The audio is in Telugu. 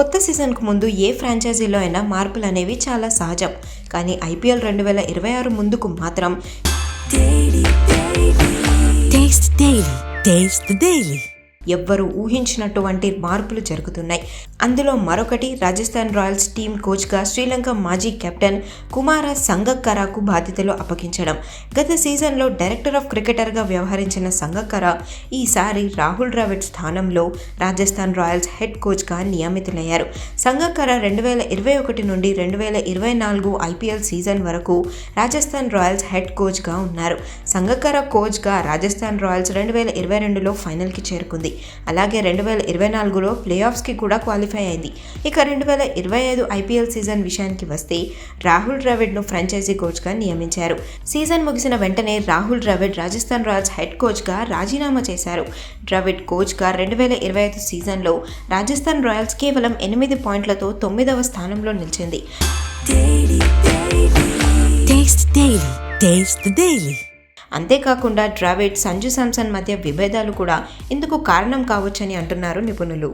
కొత్త సీజన్కు ముందు ఏ ఫ్రాంచైజీలో అయినా మార్పులు అనేవి చాలా సహజం కానీ ఐపీఎల్ రెండు వేల ఇరవై ఆరు ముందుకు మాత్రం Taste the Daily. ఎవ్వరూ ఊహించినటువంటి మార్పులు జరుగుతున్నాయి. అందులో మరొకటి రాజస్థాన్ రాయల్స్ టీం కోచ్గా శ్రీలంక మాజీ కెప్టెన్ కుమార సంగక్కరాకు బాధ్యతలు అప్పగించడం. గత సీజన్లో డైరెక్టర్ ఆఫ్ క్రికెటర్గా వ్యవహరించిన సంగక్కర ఈసారి రాహుల్ ద్రావిడ్ స్థానంలో రాజస్థాన్ రాయల్స్ హెడ్ కోచ్గా నియమితులయ్యారు. సంగక్కర రెండు వేల ఇరవై ఒకటి నుండి రెండు వేల ఇరవై నాలుగు ఐపీఎల్ సీజన్ వరకు రాజస్థాన్ రాయల్స్ హెడ్ కోచ్గా ఉన్నారు. సంగక్కర కోచ్గా రాజస్థాన్ రాయల్స్ రెండు వేల ఇరవై రెండులో ఫైనల్కి చేరుకుంది. అలాగే రెండు వేల ఇరవై నాలుగులో ప్లే ఆఫ్స్కి కూడా క్వాలిఫై అయింది. ఇక రెండు వేల ఇరవై ఐదు ఐపీఎల్ సీజన్ విషయానికి వస్తే రాహుల్ ద్రవిడ్ను ఫ్రాంచైజీ కోచ్గా నియమించారు. సీజన్ ముగిసిన వెంటనే రాహుల్ ద్రవిడ్ రాజస్థాన్ రాయల్స్ హెడ్ కోచ్గా రాజీనామా చేశారు. ద్రవిడ్ కోచ్గా రెండు వేల ఇరవై ఐదు సీజన్లో రాజస్థాన్ రాయల్స్ కేవలం ఎనిమిది పాయింట్లతో తొమ్మిదవ స్థానంలో నిలిచింది. Taste the Daily. అంతేకాకుండా ద్రావిడ్ సంజు శాంసన్ మధ్య విభేదాలు కూడా ఇందుకు కారణం కావచ్చని అంటున్నారు నిపుణులు